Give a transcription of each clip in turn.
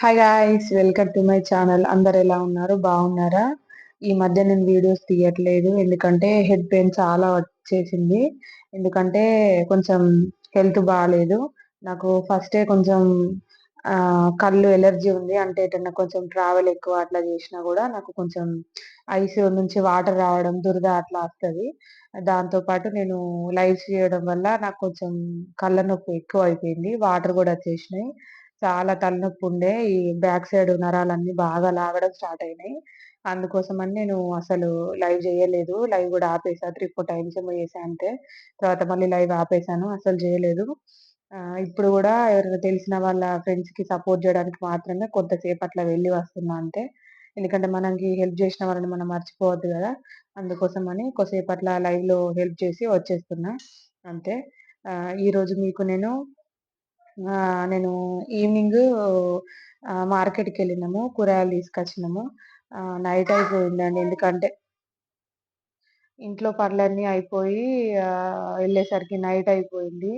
Hi guys welcome to my channel అందరు ఎలా ఉన్నారు? బాగున్నారా? ఈ మధ్య నేను వీడియోస్ తీయట్లేదు. ఎందుకంటే హెడ్ పెయిన్ చాలా వచ్చేసింది. ఎందుకంటే కొంచెం హెల్త్ బాగాలేదు నాకు ఫస్టే కొంచెం కళ్ళు ఎలర్జీ ఉంది. అంటే ఏదన్నా కొంచెం ట్రావెల్ ఎక్కువ అట్లా చేసినా కూడా నాకు కొంచెం ఐస్ నుంచి వాటర్ రావడం దురద అట్లా వస్తుంది. దాంతో పాటు నేను లైవ్ చేయడం వల్ల నాకు కొంచెం కళ్ళ నొప్పి ఎక్కువ అయిపోయింది. వాటర్ కూడా వచ్చేసినాయి. చాలా తలనొప్పి ఉండే. ఈ బ్యాక్ సైడ్ నరాలన్నీ బాగా లాగడం స్టార్ట్ అయినాయి. అందుకోసమని నేను అసలు లైవ్ చేయలేదు. లైవ్ కూడా ఆపేసా. త్రీ ఫోర్ టైమ్స్ ఏమో చేసా అంతే. తర్వాత మళ్ళీ లైవ్ ఆపేసాను. అసలు చేయలేదు. ఇప్పుడు కూడా ఎవరైనా తెలిసిన వాళ్ళ ఫ్రెండ్స్కి సపోర్ట్ చేయడానికి మాత్రమే కొంతసేపు అట్లా వెళ్ళి వస్తున్నా అంతే. ఎందుకంటే మనకి హెల్ప్ చేసిన వాళ్ళని మనం మర్చిపోవద్దు కదా. అందుకోసం అని కొద్దిసేపు అట్లా లైవ్లో హెల్ప్ చేసి వచ్చేస్తున్నా అంతే. ఈ రోజు మీకు నేను నేను ఈవినింగ్ మార్కెట్కి వెళ్ళినాము కూరగాయలు తీసుకొచ్చినాము. నైట్ అయిపోయిందండి. ఎందుకంటే ఇంట్లో పనులన్నీ అయిపోయి వెళ్ళేసరికి నైట్ అయిపోయింది.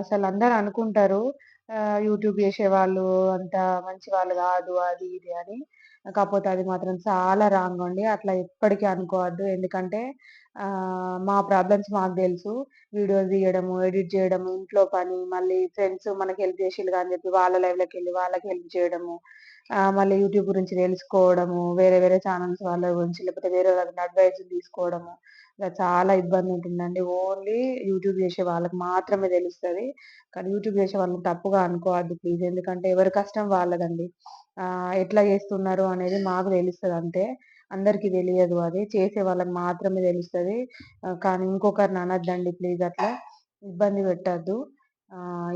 అసలు అందరు అనుకుంటారు యూట్యూబ్ చేసే వాళ్ళు అంత మంచి వాళ్ళు కాదు అది ఇది అని. కాకపోతే అది మాత్రం చాలా రాంగ్ అండి. అట్లా ఎప్పటికీ అనుకోవద్దు. ఎందుకంటే మా ప్రాబ్లమ్స్ మాకు తెలుసు. వీడియోస్ తీయడము ఎడిట్ చేయడము ఇంట్లో పని మళ్ళీ ఫ్రెండ్స్ మనకి హెల్ప్ చేసిళ్ళు అని చెప్పి వాళ్ళ లైవ్లోకి వెళ్ళి వాళ్ళకి హెల్ప్ చేయడము మళ్ళీ యూట్యూబ్ గురించి తెలుసుకోవడము వేరే వేరే ఛానల్స్ వాళ్ళ గురించి లేకపోతే వేరే వాళ్ళ అడ్వైజ్ తీసుకోవడము. ఇలా చాలా ఇబ్బంది ఉంటుందండి. ఓన్లీ యూట్యూబ్ చేసే వాళ్ళకి మాత్రమే తెలుస్తుంది. కానీ యూట్యూబ్ చేసే వాళ్ళని తప్పుగా అనుకోవద్దు ప్లీజ్ ఎందుకంటే ఎవరి కష్టం వాళ్ళదండి. ఎట్లా చేస్తున్నారు అనేది మాకు తెలుస్తుంది అంతే. అందరికి తెలియదు అది. చేసే వాళ్ళకి మాత్రమే తెలుస్తుంది. కానీ ఇంకొకరిని అనద్దండి ప్లీజ్ అట్లా. ఇబ్బంది పెట్టద్దు.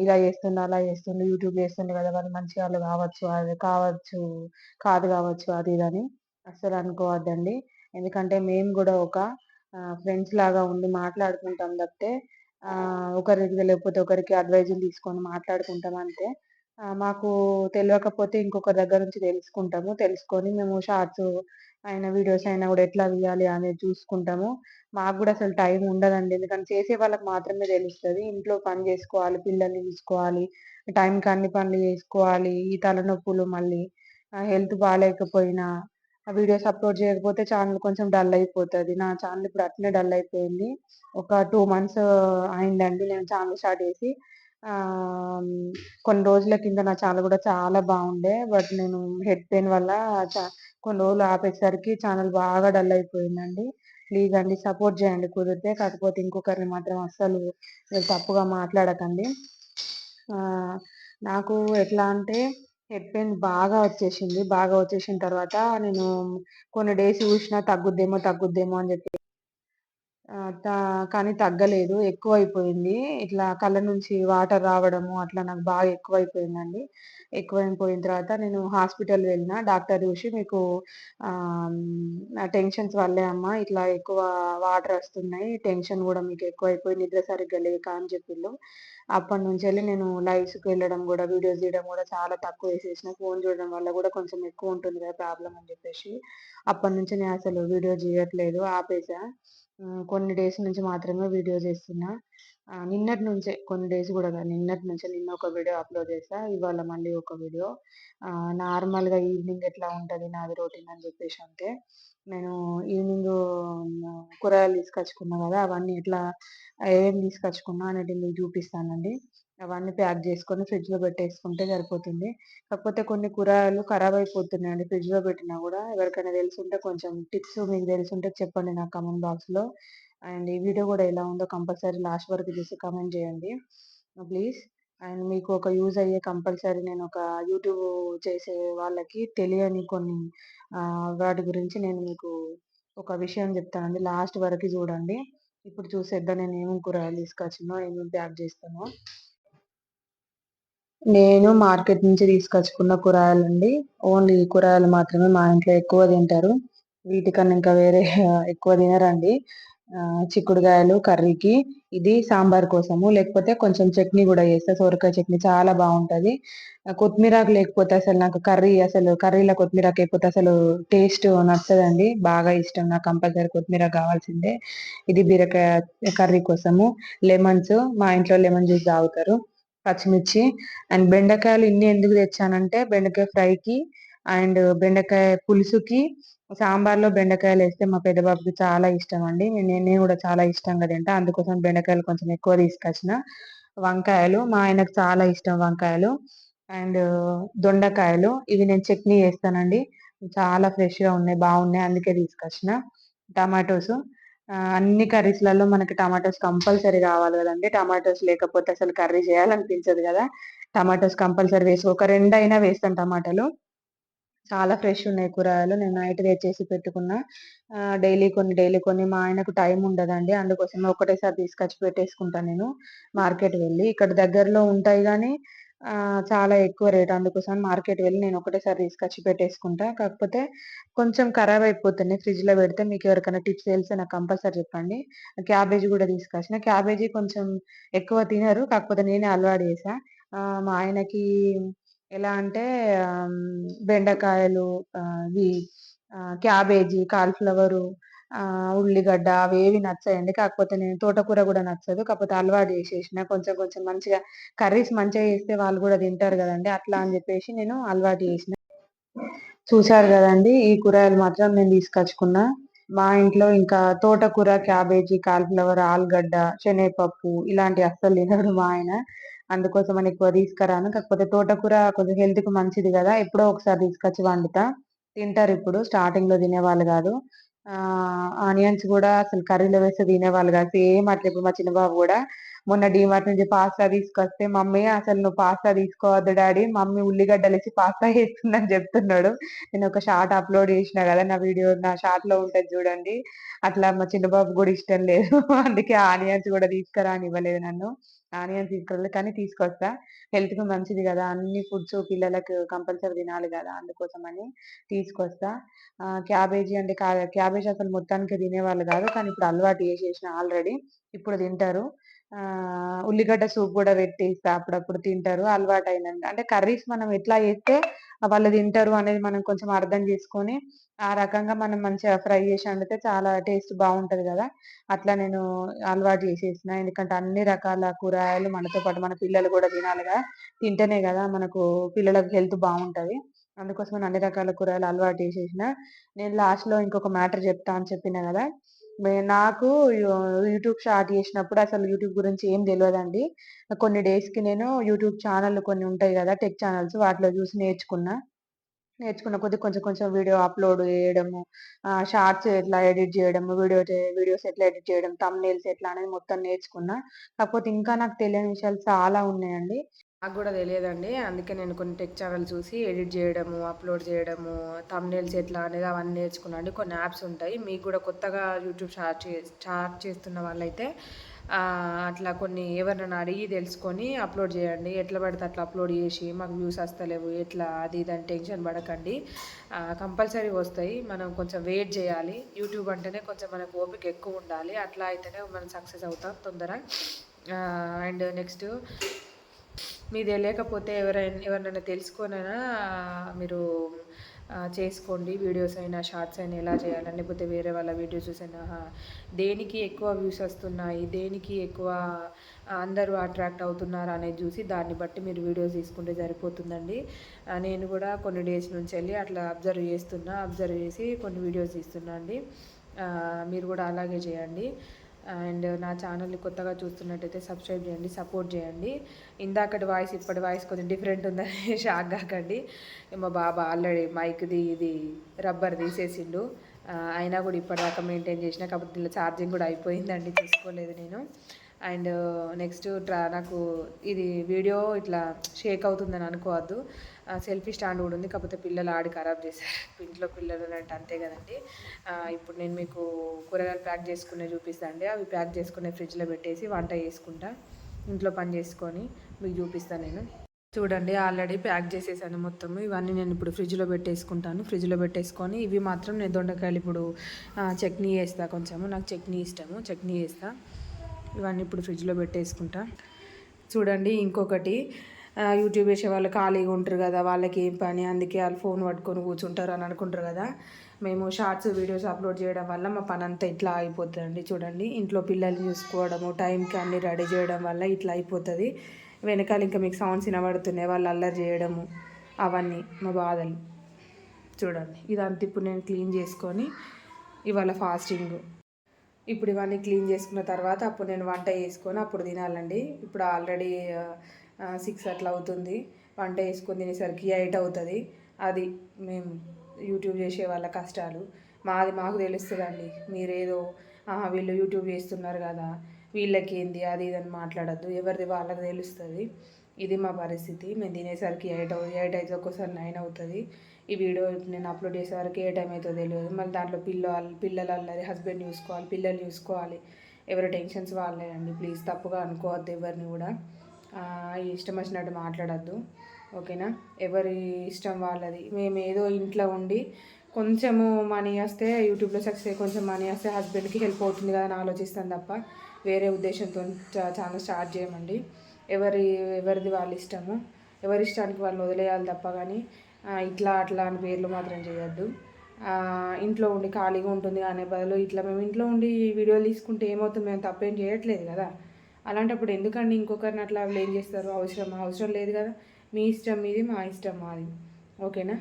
ఇలా చేస్తుండు అలా చేస్తుండు యూట్యూబ్ చేస్తుండే కదా వాళ్ళు మంచి వాళ్ళు కావచ్చు అది కావచ్చు కాదు కావచ్చు అది ఇదని అస్సలు అనుకోవద్దండి. ఎందుకంటే మేము కూడా ఒక ఫ్రెండ్స్ లాగా ఉండి మాట్లాడుకుంటాం తప్పితే ఒకరికి లేకపోతే ఒకరికి అడ్వైజులు తీసుకొని మాట్లాడుకుంటాం అంతే. మాకు తెలియకపోతే ఇంకొకరి దగ్గర నుంచి తెలుసుకుంటాము. తెలుసుకొని మేము షార్ట్స్ అయిన వీడియోస్ అయినా కూడా ఎట్లా వేయాలి అనేది చూసుకుంటాము. మాకు కూడా అసలు టైం ఉండదండి. ఎందుకంటే చేసే వాళ్ళకి మాత్రమే తెలుస్తుంది. ఇంట్లో పని చేసుకోవాలి పిల్లల్ని చూసుకోవాలి టైంకి అన్ని పనులు చేసుకోవాలి ఈ తలనొప్పులు మళ్ళీ హెల్త్ బాగాలేకపోయినా ఆ వీడియోస్ అప్లోడ్ చేయకపోతే ఛానల్ కొంచెం డల్ అయిపోతుంది. నా ఛానల్ ఇప్పుడు అట్నే డల్ అయిపోయింది. ఒక టూ మంత్స్ అయిందండి నేను ఛానల్ స్టార్ట్ చేసి. కొన్ని రోజుల కింద నా చాలా కూడా చాలా బాగుండే. బట్ నేను హెడ్ పెయిన్ వల్ల కొన్ని రోజులు ఆపేసరికి ఛానల్ బాగా డల్ అయిపోయిందండి. ప్లీజ్ అండి సపోర్ట్ చేయండి కుదిరితే. కాకపోతే ఇంకొకరిని మాత్రం అస్సలు తప్పుగా మాట్లాడకండి. నాకు ఎట్లా అంటే హెడ్ పెయిన్ బాగా వచ్చేసింది. బాగా వచ్చేసిన తర్వాత నేను కొన్ని డేస్ చూసినా తగ్గుద్దేమో తగ్గుద్దేమో అని చెప్పి కానీ తగ్గలేదు ఎక్కువ అయిపోయింది ఇట్లా కళ్ళ నుంచి వాటర్ రావడము అట్లా నాకు బాగా ఎక్కువ ఎక్కువైపోయిన తర్వాత నేను హాస్పిటల్ వెళ్ళిన. డాక్టర్ చూసి మీకు టెన్షన్స్ వల్లే అమ్మా ఇట్లా ఎక్కువ వాటర్ వస్తున్నాయి. టెన్షన్ కూడా మీకు ఎక్కువైపోయి నిద్ర సరిగ్గా లేక అని చెప్పిండు అప్పటి నుంచి వెళ్ళి నేను లైవ్స్కి వెళ్ళడం కూడా వీడియోస్ తీయడం కూడా చాలా తక్కువ వేసేసిన. ఫోన్ చూడడం వల్ల కూడా కొంచెం ఎక్కువ ఉంటుంది కదా ప్రాబ్లం అని చెప్పేసి. అప్పటి నుంచి నేను అసలు వీడియో చేయట్లేదు ఆపేసా. కొన్ని డేస్ నుంచి మాత్రమే వీడియో చేస్తున్నా. నిన్నటి నుంచే కొన్ని డేస్ కూడా నిన్నటి నుంచే నిన్న ఒక వీడియో అప్లోడ్ చేసా ఇవాళ మళ్ళీ ఒక వీడియో. నార్మల్గా ఈవినింగ్ ఎట్లా ఉంటుంది నాది రొటీన్ అని చెప్పేసి అంటే నేను ఈవినింగ్ కూరగాయలు తీసుకొచ్చుకున్నా కదా అవన్నీ ఎట్లా ఏమేమి తీసుకొచ్చుకున్నా అనేది మీకు చూపిస్తానండి. అవన్నీ ప్యాక్ చేసుకొని ఫ్రిడ్జ్లో పెట్టేసుకుంటే సరిపోతుంది. కాకపోతే కొన్ని కూరగాయలు ఖరాబ్ అయిపోతున్నాయండి. ఫ్రిడ్జ్లో పెట్టినా కూడా ఎవరికైనా తెలుసుంటే కొంచెం టిప్స్ మీకు తెలుసుంటే చెప్పండి నాకు కామెంట్ బాక్స్లో అండ్ ఈ వీడియో కూడా ఎలా ఉందో కంపల్సరీ లాస్ట్ వరకు చూసి కామెంట్ చేయండి. ప్లీజ్. అండ్ మీకు ఒక యూజ్ అయ్యే కంపల్సరీ నేను ఒక యూట్యూబ్ చేసే వాళ్ళకి తెలియని కొన్ని వాటి గురించి నేను మీకు ఒక విషయం చెప్తానండి. లాస్ట్ వరకు చూడండి. ఇప్పుడు చూసేద్దాం నేను ఏమేమి కూరగాయలు తీసుకొచ్చినో ఏమేమి ప్యాక్ చేస్తానో. నేను మార్కెట్ నుంచి తీసుకొచ్చుకున్న కూరగాయలండి. ఓన్లీ కూరగాయలు మాత్రమే మా ఇంట్లో ఎక్కువ తింటారు. వీటికన్నా ఇంకా వేరే ఎక్కువ తినరండి. చిక్కుడుకాయలు చిక్కుడుగాయలు కర్రీకి. ఇది సాంబార్ కోసము. లేకపోతే కొంచెం చట్నీ కూడా చేస్తా. సోరకాయ చట్నీ చాలా బాగుంటుంది. కొత్తిమీరాకు లేకపోతే అసలు నాకు కర్రీ అసలు కర్రీలో కొత్తిమీరాకు లేకపోతే అసలు టేస్ట్ నచ్చదండి. బాగా ఇష్టం నాకు కంపల్సరీ కొత్తిమీర కావాల్సిందే. ఇది బీరకాయ కర్రీ కోసము. లెమన్స్ మా ఇంట్లో లెమన్ జ్యూస్ తాగుతారు. పచ్చిమిర్చి అండ్ బెండకాయలు ఇన్ని ఎందుకు తెచ్చానంటే బెండకాయ ఫ్రైకి అండ్ బెండకాయ పులుసుకి. సాంబార్లో బెండకాయలు వేస్తే మా పెద్దబాబుకి చాలా ఇష్టం అండి నేను నేను కూడా చాలా ఇష్టంగా తింటా. అందుకోసం బెండకాయలు కొంచెం ఎక్కువ తీసుకొచ్చిన. వంకాయలు మా ఆయనకు చాలా ఇష్టం వంకాయలు. అండ్ దొండకాయలు ఇవి నేను చట్నీ చేస్తానండి. చాలా ఫ్రెష్గా ఉన్నాయి బాగున్నాయి అందుకే తీసుకొచ్చిన. టమాటోస్. అన్ని కర్రీస్లలో మనకి టమాటోస్ కంపల్సరీ కావాలి కదండి. టమాటోస్ లేకపోతే అసలు కర్రీ చేయాలనిపించదు కదా. టమాటోస్ కంపల్సరీ వేసి ఒక రెండు అయినా వేస్తాను టమాటాలు. చాలా ఫ్రెష్ ఉన్నాయి కూరగాయలు. నేను నైట్ తెచ్చేసి పెట్టుకున్నా. డైలీ కొన్ని డైలీ కొన్ని. మా ఆయనకు టైం ఉండదండి. అందుకోసం ఒకటేసారి తీసుకొచ్చి పెట్టేసుకుంటాను నేను. మార్కెట్ వెళ్ళి. ఇక్కడ దగ్గరలో ఉంటాయి కానీ చాలా ఎక్కువ రేట్. అందుకోసం మార్కెట్ వెళ్ళి నేను ఒకటేసారి తీసుకొచ్చి పెట్టేసుకుంటా. కాకపోతే కొంచెం ఖరాబ్ అయిపోతుంది ఫ్రిడ్జ్లో పెడితే. మీకు ఎవరికైనా టిప్స్ తెలిస్తే నాకు కంపల్సరీ చెప్పండి. క్యాబేజీ కూడా తీసుకొచ్చిన. క్యాబేజీ కొంచెం ఎక్కువ తినరు. కాకపోతే నేనే అలవాటు చేసా మా ఆయనకి ఎలా అంటే బెండకాయలు ఇవి క్యాబేజీ కాలీఫ్లవరు ఉల్లిగడ్డ అవేవి నచ్చాయండి. కాకపోతే నేను తోటకూర కూడా నచ్చదు. కాకపోతే అలవాటు చేసేసిన కొంచెం కొంచెం మంచిగా కర్రీస్ మంచిగా చేస్తే వాళ్ళు కూడా తింటారు కదండి. అట్లా అని చెప్పేసి నేను అలవాటు చేసిన. చూసారు కదండి ఈ కూరగాయలు మాత్రం నేను తీసుకొచ్చుకున్నా. మా ఇంట్లో ఇంకా తోటకూర క్యాబేజీ కాలీఫ్లవర్ ఆలుగడ్డ శనగపప్పు ఇలాంటి అస్సలు తినడు మా ఆయన. అందుకోసం అని ఎక్కువ తీసుకురాను. కాకపోతే తోటకూర కొంచెం హెల్త్కి మంచిది కదా ఎప్పుడో ఒకసారి తీసుకొచ్చి వండుతా. తింటారు ఇప్పుడు స్టార్టింగ్లో తినేవాళ్ళు కాదు. ఆనియన్స్ కూడా అసలు కర్రీలో వేస్తే తినేవాళ్ళు కాదు. సేమ్ అట్లా ఇప్పుడు మా చిన్న బాబు కూడా మొన్న డిమార్ట్ నుంచి పాస్తా తీసుకొస్తే మమ్మీ అసలు నువ్వు పాస్తా తీసుకోవద్దు డాడీ మమ్మీ ఉల్లిగడ్డలు వేసి పాస్తా వేస్తుందని చెప్తున్నాడు. నేను ఒక షార్ట్ అప్లోడ్ చేసిన కదా నా వీడియో నా షార్ట్లో ఉంటుంది చూడండి. అట్లా మా చిన్న బాబు కూడా ఇష్టం లేదు. అందుకే ఆనియన్స్ కూడా తీసుకురా అని ఇవ్వలేదు నన్ను. ఆనియన్స్ తీసుకురాలేదు కానీ తీసుకొస్తా. హెల్త్కి మంచిది కదా అన్ని ఫుడ్స్ పిల్లలకు కంపల్సరీ తినాలి కదా అందుకోసం అని తీసుకొస్తా క్యాబేజీ అంటే క్యాబేజీ అసలు మొత్తానికి తినేవాళ్ళు కాదు కానీ ఇప్పుడు అలవాటు చేసేసిన ఆల్రెడీ. ఇప్పుడు తింటారు. ఉల్లిగడ్డ సూప్ కూడా పెట్టి అప్పుడప్పుడు తింటారు. అలవాటు అయినాక అంటే కర్రీస్ మనం ఎట్లా చేస్తే వాళ్ళు తింటారు అనేది మనం కొంచెం అర్థం చేసుకొని ఆ రకంగా మనం మంచిగా ఫ్రై చేసి వండితే చాలా టేస్ట్ బాగుంటది కదా. అట్లా నేను అలవాటు చేసేసిన. ఎందుకంటే అన్ని రకాల కూరగాయలు మనతో పాటు మన పిల్లలు కూడా తినాలిగా తింటేనే కదా మనకు పిల్లలకు హెల్త్ బాగుంటది. అందుకోసం అన్ని రకాల కూరగాయలు అలవాటు చేసేసిన. నేను లాస్ట్లో ఇంకొక మ్యాటర్ చెప్తా అని చెప్పిన కదా. నాకు యూట్యూబ్ స్టార్ట్ చేసినప్పుడు అసలు యూట్యూబ్ గురించి ఏం తెలియదండి కొన్ని డేస్కి నేను యూట్యూబ్ ఛానల్ కొన్ని ఉంటాయి కదా టెక్ ఛానల్స్ వాటిలో చూసి నేర్చుకున్నా. నేర్చుకున్న కొద్ది కొంచెం కొంచెం వీడియో అప్లోడ్ చేయడము షార్ట్స్ ఎట్లా ఎడిట్ చేయడము వీడియో వీడియోస్ ఎట్లా ఎడిట్ చేయడం తమ్నేల్స్ ఎట్లా అనేది మొత్తం నేర్చుకున్నా. కాకపోతే ఇంకా నాకు తెలియని విషయాలు చాలా ఉన్నాయండి. నాకు కూడా తెలియదండి. అందుకే నేను కొన్ని టెక్ ఛానల్ చూసి ఎడిట్ చేయడము అప్లోడ్ చేయడము తమ్నేల్స్ ఎట్లా అనేది అవన్నీ నేర్చుకున్నాను అండి. కొన్ని యాప్స్ ఉంటాయి. మీకు కూడా కొత్తగా యూట్యూబ్ స్టార్ట్ చే స్టార్ట్ చేస్తున్న వాళ్ళైతే అట్లా కొన్ని ఎవరినైనా అడిగి తెలుసుకొని అప్లోడ్ చేయండి. ఎట్లా పడితే అట్లా అప్లోడ్ చేసి మాకు వ్యూస్ వస్తలేవు ఎట్లా అది ఇదని టెన్షన్ పడకండి. కంపల్సరీ వస్తాయి. మనం కొంచెం వెయిట్ చేయాలి. యూట్యూబ్ అంటేనే కొంచెం మనకు ఓపిక ఎక్కువ ఉండాలి. అట్లా అయితేనే మనం సక్సెస్ అవుతాం తొందర అండ్ నెక్స్ట్ మీది లేకపోతే ఎవరైనా ఎవరినైనా తెలుసుకొనైనా మీరు చేసుకోండి. వీడియోస్ అయినా షార్ట్స్ అయినా ఎలా చేయాలని లేకపోతే వేరే వాళ్ళ వీడియోస్ చూసైనా దేనికి ఎక్కువ వ్యూస్ వస్తున్నాయి దేనికి ఎక్కువ అందరూ అట్రాక్ట్ అవుతున్నారు అనేది చూసి దాన్ని బట్టి మీరు వీడియోస్ తీసుకుంటే సరిపోతుందండి. నేను కూడా కొన్ని డేస్ నుంచి వెళ్ళి అట్లా అబ్జర్వ్ చేస్తున్నా అబ్జర్వ్ చేసి కొన్ని వీడియోస్ తీస్తున్నా అండి. మీరు కూడా అలాగే చేయండి. అండ్ నా ఛానల్ని కొత్తగా చూస్తున్నట్టయితే సబ్స్క్రైబ్ చేయండి సపోర్ట్ చేయండి. ఇందాకటి వాయిస్ ఇప్పటి వాయిస్ కొంచెం డిఫరెంట్ ఉందని షాక్ కాకండి. మా బాబా ఆల్రెడీ మైక్ది ఇది రబ్బర్ తీసేసిండు. అయినా కూడా ఇప్పటిదాకా మెయింటైన్ చేసిన కాకపోతే దీనిలో ఛార్జింగ్ కూడా అయిపోయిందండి చూసుకోలేదు నేను. అండ్ నెక్స్ట్ ట్రా నాకు ఇది వీడియో ఇట్లా షేక్ అవుతుందని అనుకోవద్దు. సెల్ఫీ స్టాండ్ కూడా ఉంది. కాకపోతే పిల్లలు ఆడి ఖరాబ్ చేశారు. ఇంట్లో పిల్లలు అంటే అంతే కదండి. ఇప్పుడు నేను మీకు కూరగాయలు ప్యాక్ చేసుకునే చూపిస్తాను అండి. అవి ప్యాక్ చేసుకునే ఫ్రిడ్జ్లో పెట్టేసి వంట చేసుకుంటా. ఇంట్లో పని చేసుకొని మీకు చూపిస్తాను నేను. చూడండి ఆల్రెడీ ప్యాక్ చేసేసాను మొత్తం. ఇవన్నీ నేను ఇప్పుడు ఫ్రిడ్జ్లో పెట్టేసుకుంటాను. ఫ్రిడ్జ్లో పెట్టేసుకొని ఇవి మాత్రం నేను దొండకాయలు ఇప్పుడు చట్నీ వేస్తా కొంచెము. నాకు చట్నీ ఇష్టము. చట్నీ వేస్తాను ఇవన్నీ ఇప్పుడు ఫ్రిడ్జ్లో పెట్టేసుకుంటా. చూడండి ఇంకొకటి యూట్యూబ్ వేసే వాళ్ళు ఖాళీగా ఉంటారు కదా వాళ్ళకి ఏం పని? అందుకే వాళ్ళు ఫోన్ పట్టుకొని కూర్చుంటారు అని అనుకుంటారు కదా. మేము షార్ట్స్ వీడియోస్ అప్లోడ్ చేయడం వల్ల మా పని అంతా ఇట్లా అయిపోతుందండి. చూడండి ఇంట్లో పిల్లల్ని చూసుకోవడము టైంకి అన్ని రెడీ చేయడం వల్ల ఇట్లా అయిపోతుంది. వెనకాల ఇంకా మీకు సౌండ్స్ వినబడుతున్నాయి వాళ్ళు అల్లరి చేయడము అవన్నీ మా బాధలు. చూడండి ఇదంతా ఇప్పుడు నేను క్లీన్ చేసుకొని ఇవాళ ఫాస్టింగ్. ఇప్పుడు ఇవన్నీ క్లీన్ చేసుకున్న తర్వాత అప్పుడు నేను వంట చేసుకొని అప్పుడు తినాలండి. ఇప్పుడు ఆల్రెడీ సిక్స్ అట్లా అవుతుంది. వంట చేసుకొని తినేసరికి ఎయిట్ అవుతుంది. అది మేము యూట్యూబ్ చేసే వాళ్ళ కష్టాలు. మాది మాకు తెలుస్తుందండి. మీరేదో వీళ్ళు యూట్యూబ్ చేస్తున్నారు కదా వీళ్ళకి ఏంది అది ఇది అని మాట్లాడద్దు. ఎవరిది వాళ్ళకి తెలుస్తుంది. ఇది మా పరిస్థితి. మేము తినేసరికి ఎయిట్ ఎయిట్ అయితే ఒక్కోసారి నైన్ అవుతుంది. ఈ వీడియో ఇప్పుడు నేను అప్లోడ్ చేసేవరకు ఏ టైం అవుతుందో తెలియదు. మళ్ళీ దాంట్లో పిల్లలు పిల్లలు అల్లరి హస్బెండ్ చూసుకోవాలి పిల్లలు చూసుకోవాలి. ఎవరి టెన్షన్స్ వాళ్ళే అండి ప్లీజ్ తప్పుగా అనుకోవద్దు ఎవరిని కూడా. ఇష్టం వచ్చినట్టు మాట్లాడద్దు. ఓకేనా? ఎవరి ఇష్టం వాళ్ళది. మేము ఏదో ఇంట్లో ఉండి కొంచెము మనీ వస్తే యూట్యూబ్లో సక్సెస్ కొంచెం మనీ వస్తే హస్బెండ్కి హెల్ప్ అవుతుంది కదా అని ఆలోచిస్తాను తప్ప వేరే ఉద్దేశంతో ఛానల్ స్టార్ట్ చేయమండి. ఎవరి ఎవరిది వాళ్ళ ఇష్టము. ఎవరి ఇష్టానికి వాళ్ళు వదిలేయాలి తప్ప కానీ ఇట్లా అట్లా అని పేర్లు మాత్రం చేయొద్దు. ఇంట్లో ఉండి ఖాళీగా ఉంటుంది అనే బదులు ఇట్లా మేము ఇంట్లో ఉండి వీడియోలు తీసుకుంటే ఏమవుతుంది? మేము తప్పేం చేయట్లేదు కదా. అలాంటప్పుడు ఎందుకండి ఇంకొకరిని అట్లా ఏం చేస్తారు? అవసరం అవసరం లేదు కదా. మీ ఇష్టం మీది మా ఇష్టం మాది. ఓకేనా?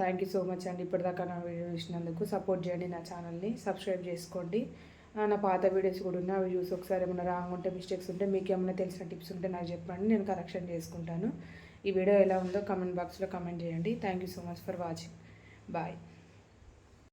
థ్యాంక్ యూ సో మచ్ అండి ఇప్పటిదాకా నా వీడియో చూసినందుకు. సపోర్ట్ చేయండి నా ఛానల్ని. సబ్స్క్రైబ్ చేసుకోండి. నా పాత వీడియోస్ కూడా ఉన్నాయి. అవి చూసి ఒకసారి ఏమైనా రాంగ్ ఉంటే మిస్టేక్స్ ఉంటే మీకు ఏమైనా తెలిసిన టిప్స్ ఉంటే నాకు చెప్పండి. నేను కరెక్షన్ చేసుకుంటాను. ఈ వీడియో ఎలా ఉందో కమెంట్ బాక్స్లో కమెంట్ చేయండి. Thank you so much for watching bye